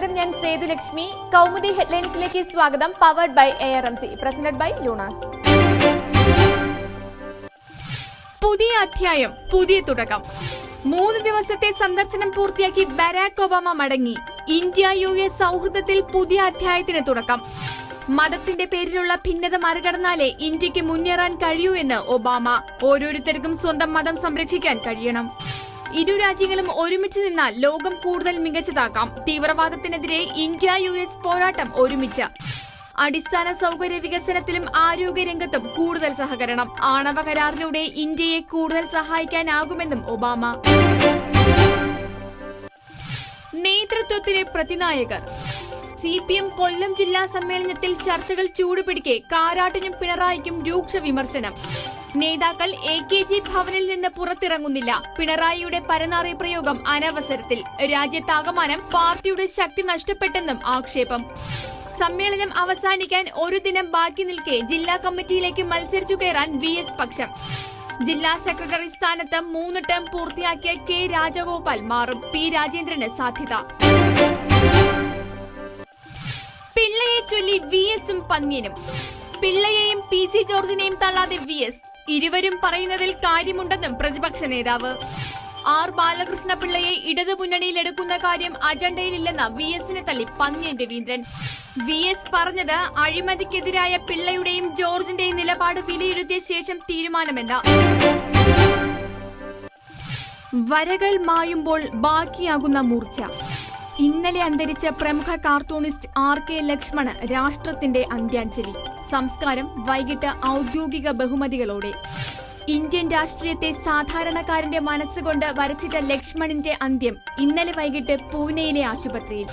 നമസ്കാരം. ഞാൻ സേതുലക്ഷ്മി കൗമുദി ഹെഡ്ലൈൻസിലേക്ക് സ്വാഗതം. Powered by A R M C presented by Luna's പുതിയ അധ്യായം പുതിയ തുടക്കം. മൂന്ന് ദിവസത്തെ സന്ദർശനം പൂർത്തിയാക്കി ബരാക് ഒബാമ മടങ്ങി. ഇന്ത്യ യു എസ് സൗഹൃദത്തിൽ പുതിയ അധ്യായത്തിന് തുടക്കം. മതത്തിന്റെ പേരിലുള്ള ഭിന്നത മറികടന്നാലേ ഇന്ത്യയ്ക്ക് മുന്നേറാൻ കഴിയൂ എന്ന് ഒബാമ. ഓരോരുത്തർക്കും സ്വന്തം മതം സംരക്ഷിക്കാൻ കഴിയണം. ഇരു രാജ്യങ്ങളും ഒരുമിച്ച് നിന്നാൽ ലോകം കൂടുതൽ മികച്ചതാക്കാം. തീവ്രവാദത്തിനെതിരെ ഇന്ത്യ യു എസ് പോരാട്ടം ഒരുമിച്ച്. അടിസ്ഥാന സൗകര്യ വികസനത്തിലും ആരോഗ്യരംഗത്തും കൂടുതൽ സഹകരണം. ആണവ കരാറിലൂടെ ഇന്ത്യയെ കൂടുതൽ സഹായിക്കാനാകുമെന്നും ഒബാമ. നേതൃത്വത്തിലെ പ്രതിനായകർ. സി പി എം കൊല്ലം ജില്ലാ സമ്മേളനത്തിൽ ചർച്ചകൾ ചൂടുപിടിക്കെ കാരാട്ടിനും പിണറായിക്കും രൂക്ഷ വിമർശനം. നേതാക്കൾ എ കെ ജി ഭവനിൽ നിന്ന് പുറത്തിറങ്ങുന്നില്ല. പിണറായിയുടെ പരനാറി പ്രയോഗം അനവസരത്തിൽ. രാജ്യത്താകമാനം പാർട്ടിയുടെ ശക്തി നഷ്ടപ്പെട്ടെന്നും ആക്ഷേപം. സമ്മേളനം അവസാനിക്കാൻ ഒരു ദിനം ബാക്കി നിൽക്കെ ജില്ലാ കമ്മിറ്റിയിലേക്ക് മത്സരിച്ചു കയറാൻ വി എസ് പക്ഷം. ജില്ലാ സെക്രട്ടറി സ്ഥാനത്ത് മൂന്ന് ടേം പൂർത്തിയാക്കിയ കെ രാജഗോപാൽ മാറും. പി രാജേന്ദ്രന് സാധ്യത. പിള്ളയെ ചൊല്ലി വി എസും പന്ന്യനും. പിള്ളയെയും പി സി ജോർജിനെയും തള്ളാതെ വി എസ് ഇരുവരും പറയുന്നതിൽ കാര്യമുണ്ടെന്നും പ്രതിപക്ഷ നേതാവ്. ആർ ബാലകൃഷ്ണ പിള്ളയെ ഇടതുമുന്നണിയിലെടുക്കുന്ന കാര്യം അജണ്ടയിലില്ലെന്ന വി എസിനെ തള്ളി പന്നിയൻ രവീന്ദ്രൻ. വി എസ് പറഞ്ഞത് അഴിമതിക്കെതിരായ പിള്ളയുടെയും ജോർജിന്റെയും നിലപാട് വിലയിരുത്തിയ ശേഷം തീരുമാനമെന്ന വരകൾ മായുമ്പോൾ ബാക്കിയാകുന്ന മൂർച്ച. ഇന്നലെ അന്തരിച്ച പ്രമുഖ കാർട്ടൂണിസ്റ്റ് ആർ കെ ലക്ഷ്മണ് രാഷ്ട്രത്തിന്റെ അന്ത്യാഞ്ജലി. സംസ്കാരം വൈകിട്ട് ഔദ്യോഗിക ബഹുമതികളോടെ. ഇന്ത്യൻ രാഷ്ട്രീയത്തെ സാധാരണക്കാരന്റെ മനസ്സുകൊണ്ട് വരച്ചിട്ട ലക്ഷ്മണിന്റെ അന്ത്യം ഇന്നലെ വൈകിട്ട് പൂനെയിലെ ആശുപത്രിയിൽ.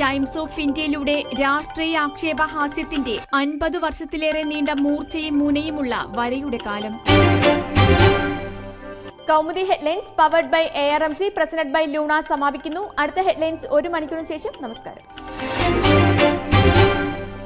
ടൈംസ് ഓഫ് ഇന്ത്യയിലൂടെ രാഷ്ട്രീയ ആക്ഷേപഹാസ്യത്തിന്റെ അൻപത് വർഷത്തിലേറെ നീണ്ട മൂർച്ചയും മുനയുമുള്ള വരയുടെ കാലം. Kaumudi headlines powered by A R M C presented by Luna സമാപിക്കുന്നു. അടുത്ത ഹെഡ്ലൈൻസ് ഒരു മണിക്കൂറിന് ശേഷം. നമസ്കാരം.